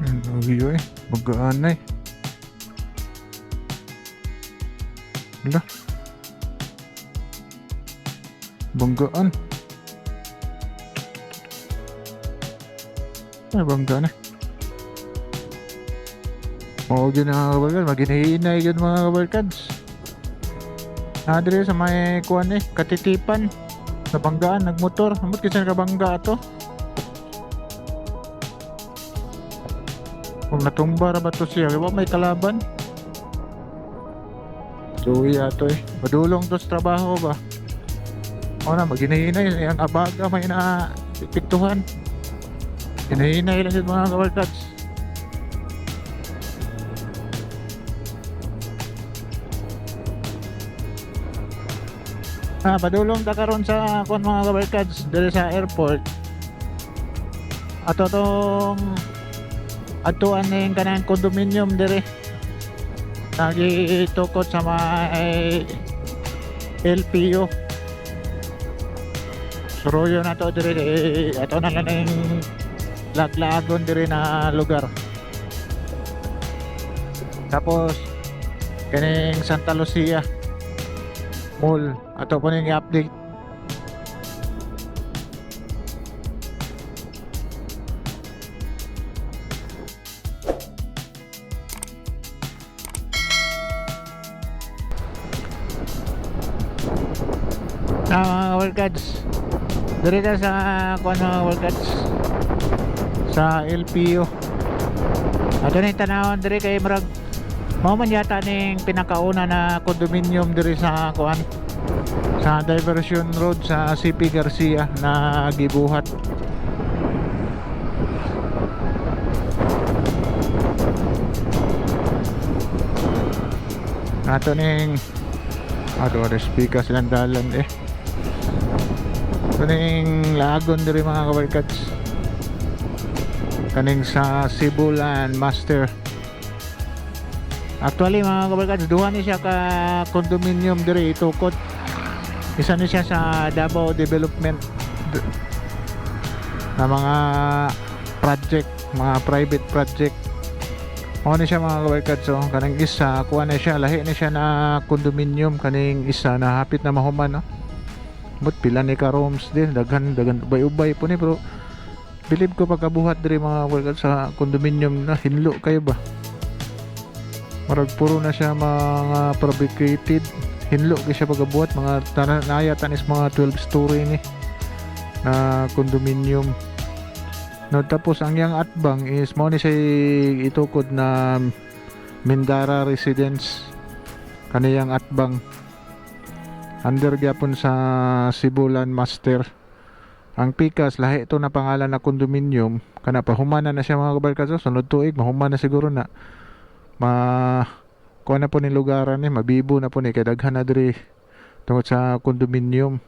Ano eh, magaan na eh. Wala. Banggaan. Ay, banggaan na. Oo, yun mga kabarkad. Maginahinay yun mga kabarkads. Nadre sa may kuwan eh, katitipan. Sa banggaan, nagmotor. Amot kasi nakabangga to. Kung natumba ba to siya, wa may kalaban. Suwi ato eh. Madulong to sa trabaho ba? O na, maghinay-hinay. Ang abaga may na piktuhan. Hinahinay lang yun mga kabarkads. Ah, padulong ta karon sa kon mga kabarkads diri sa airport. Ato tong atuan ning kanang condominium dire. Nagitukot sa may LPO. Suruyo na to dire eh, ato na lang ning laglagon dire na lugar. Tapos kaning Santa Lucia Mall ato po ning i-update na mga workouts ka sa kuan mga workouts sa LPO Ato na tanawon diri kay marag mao man yata ning pinakauna na condominium diri sa kuan sa Diversion Road sa CP Garcia na gibuhat. Ato ning Ato ada speaker silang dalan eh Ito ning lagon diri mga kabarkats. Kaning sa Cebulan Master. Actually mga kabarkats Duha ni siya ka condominium diri itukot. Isa ni siya sa Davao Development Na mga project Mga private project. Mao ni siya mga kabarkats so kanang isa kuha na siya lahi na siya na condominium. Kaning isa na hapit na mahuman no. But pila ni ka rooms din daghan daghan ubay-ubay po ni pero believe ko pagkabuhat diri mga kabarkats sa condominium na hinlo kayo ba. Marag puro na siya mga fabricated hinlo kay siya pagkabuhat mga tanan naya tanis mga 12 story ni na condominium. No, tapos ang yang atbang is mo ni siya itukod na Mindara Residence. Kaniyang atbang under gyapon sa Sibulan Master ang pikas lahi ito na pangalan na condominium kana pa humana na siya mga kabarkas sunod tuig mahumana na siguro na ma kuha na po ni lugaran ni mabibo na po ni kay daghan na diri tungod sa condominium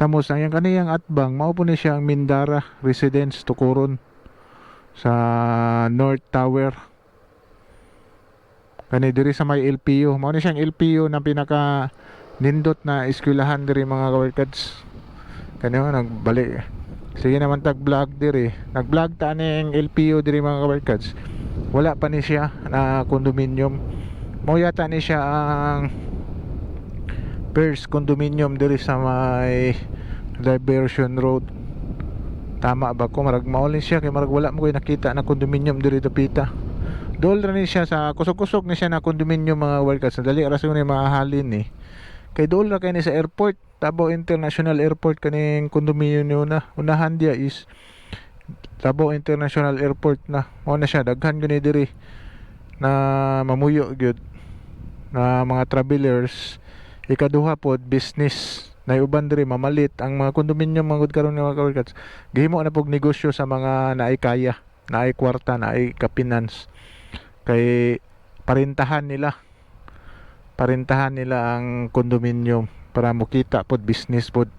Tamos ang yang kaniyang atbang mao po ni siya ang Mindara Residence Tukuron sa North Tower. Kani diri sa may LPU. Mao ni siyang LPU na pinaka nindot na eskwelahan diri mga kawarkads. Kani mo nagbalik. Sige naman tag vlog diri. Nag-vlog ta ning LPU diri mga kawarkads. Wala pa ni siya na condominium. Mao yata ni siya ang first condominium diri sa may Diversion Road tama ba ko marag maulin siya kay marag wala mo koy nakita na condominium diri dapita dol ra ni siya sa kusog-kusog ni siya na condominium mga workers dali ra siguro ni mahalin ni kay dol ra kay ni sa airport. Davao International Airport kaning condominium na. Unahan dia is Davao International Airport na. Mo na siya daghan gani diri. Na mamuyo gyud. Na mga travelers ikaduha pod business. Na uban diri mamalit. Ang mga kondominium mga gud karon mga kawarkats gihimo na pog negosyo sa mga naay kaya naay kwarta naay kapinans kay parintahan nila parintahan nila ang kondominium para mukita pod business pod.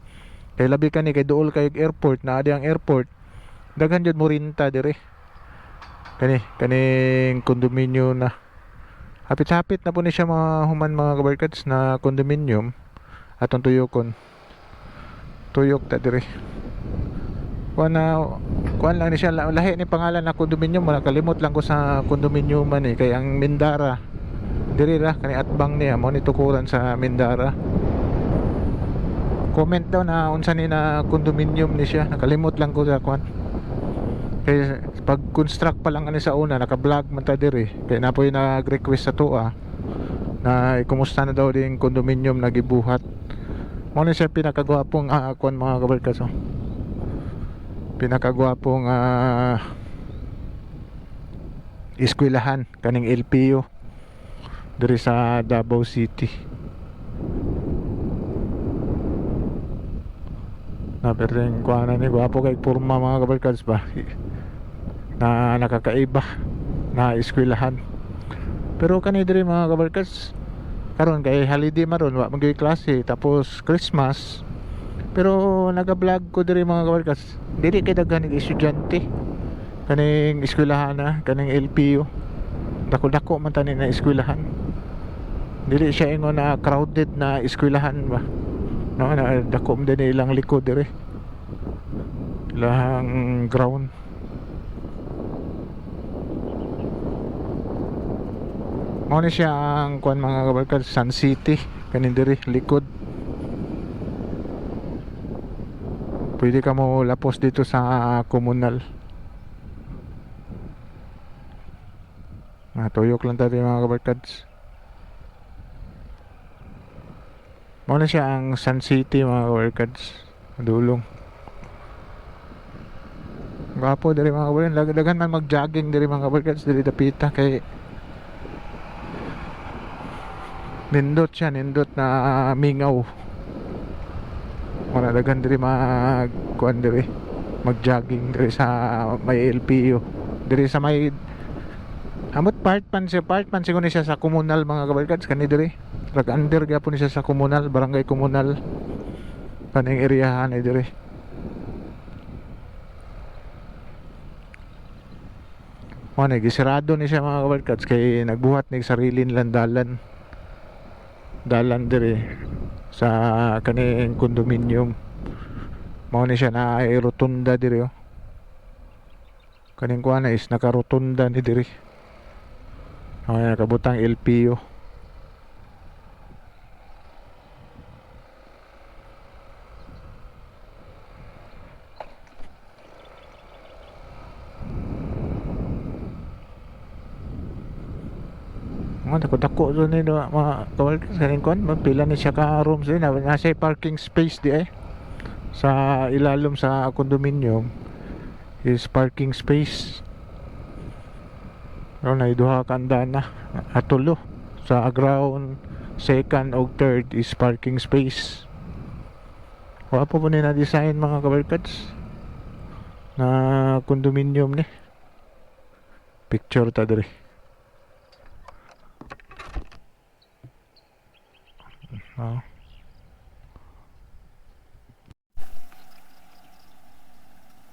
Kay labi kani kay duol kay airport na adi ang airport daghan jud mo rinta diri kani kaning kondominium na. Hapit-hapit na po ni siya mga human mga kabarkats na condominium atong tuyokon. Tuyok ta dire. Kuan na kuan lang ni siya la- lahi ni pangalan na condominium mo nakalimot lang ko sa condominium man eh kay ang Mindara diri ra kani atbang niya. Mo ni tukuran sa Mindara. Comment daw na unsa ni na condominium ni siya. Nakalimot lang ko sa kuan kay pag construct pa lang ani sa una naka-vlog man ta diri. Kay napoy nag-request sa tuwa na kumusta na daw din condominium na gibuhat. Mo ni siya pinakagwapong uh, kuan mga kabarkas oh. Pinakagwapong ah eskwelahan kaning LPU diri sa Davao City. Na pereng kuana ni gwapo kay porma mga kabarkads ba? Na nakakaiba na eskwelahan. Pero kani diri mga kabarkads karon kay holiday maron wa magay klase tapos Christmas. Pero naga-vlog ko diri mga kabarkas diri kay daghan estudyante. Kaning eskwelahan na kaning LPU dako-dako man tani na eskwelahan dili siya ingon na crowded na eskwelahan ba? No na dako man din ilang likod diri. Ilang ground. Mao ni siya ang kuan mga kabarkas Sun City. Kanin diri likod. Pwede ka mo lapos dito sa komunal. Natuyok lang tayo mga kabarkads mo na siya ang Sun City mga kabarkads dulong. Gwapo diri mga kabarkads Lag- daghan man mag jogging diri mga kabarkads diri dapita kay nindot siya nindot na mingaw. Wala dagan diri mag kuan diri mag jogging diri sa may LPU diri sa may amot part man siya part man siguro siya sa komunal mga kabarkads kani diri. Rag under gyapon siya sa komunal barangay komunal. Kaning area ni diri. Mo na gisirado ni siya mga kabarkads kay nagbuhat ni sarili nilang dalan dalan diri sa kaning condominium mao ni siya na ay rotunda diri oh. kaning kuha na is nakarotunda ni diri ay kabutang LPO mga dako-dako doon ni no, mga kawal kaning kon pila ni siya ka rooms din na nasa parking space di ay sa ilalom sa condominium is parking space ano na iduha ka andana atulo sa ground second o third is parking space wala po po na design mga kabarkads na condominium ni picture ta diri Oh.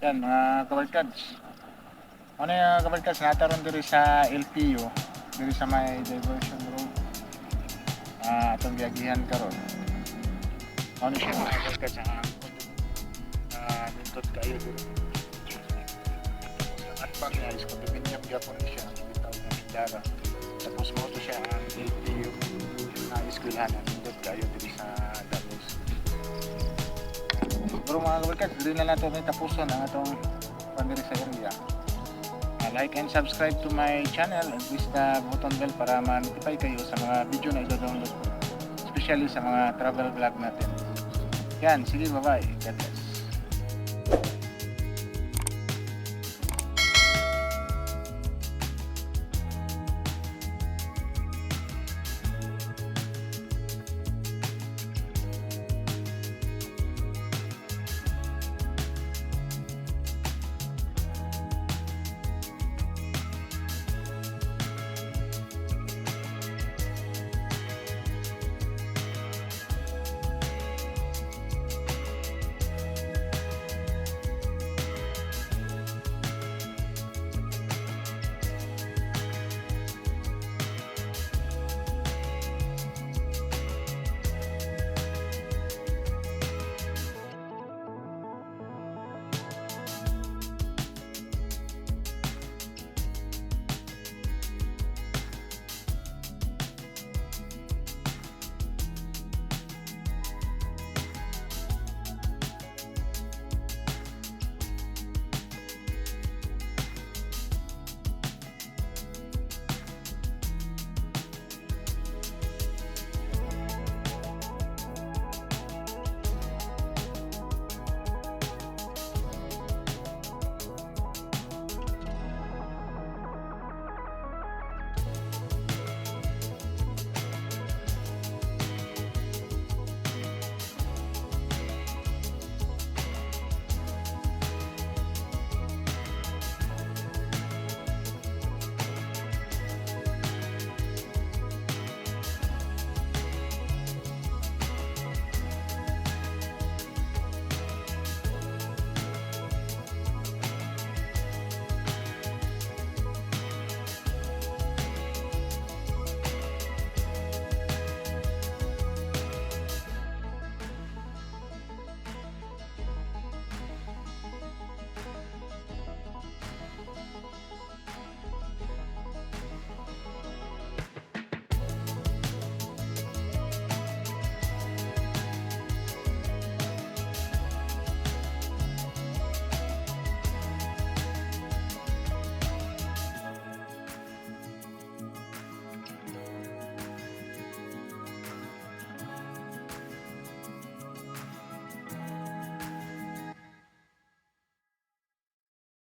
Yan mga kabarkads. Ano yung kabarkads? Nataron diri sa LPU. Diri sa may diversion road. Ah, atong biyagihan karon. Ano siya mga kabarkads? Ang ah, nindot kayo diri. At bang niya is condominium gyapon siya. Bitaw na Mindara. Tapos mo to siya ang LPU na eskwelahan. Nindot kayo diri sa Davos. Pero mga kabarkad, hindi na lang ito may tapuson ang atong pandiri sa area like and subscribe to my channel and press the uh, button bell para ma-notify kayo sa mga video na i-download ko. Especially sa mga travel vlog natin. Yan, sige, bye-bye. God bless.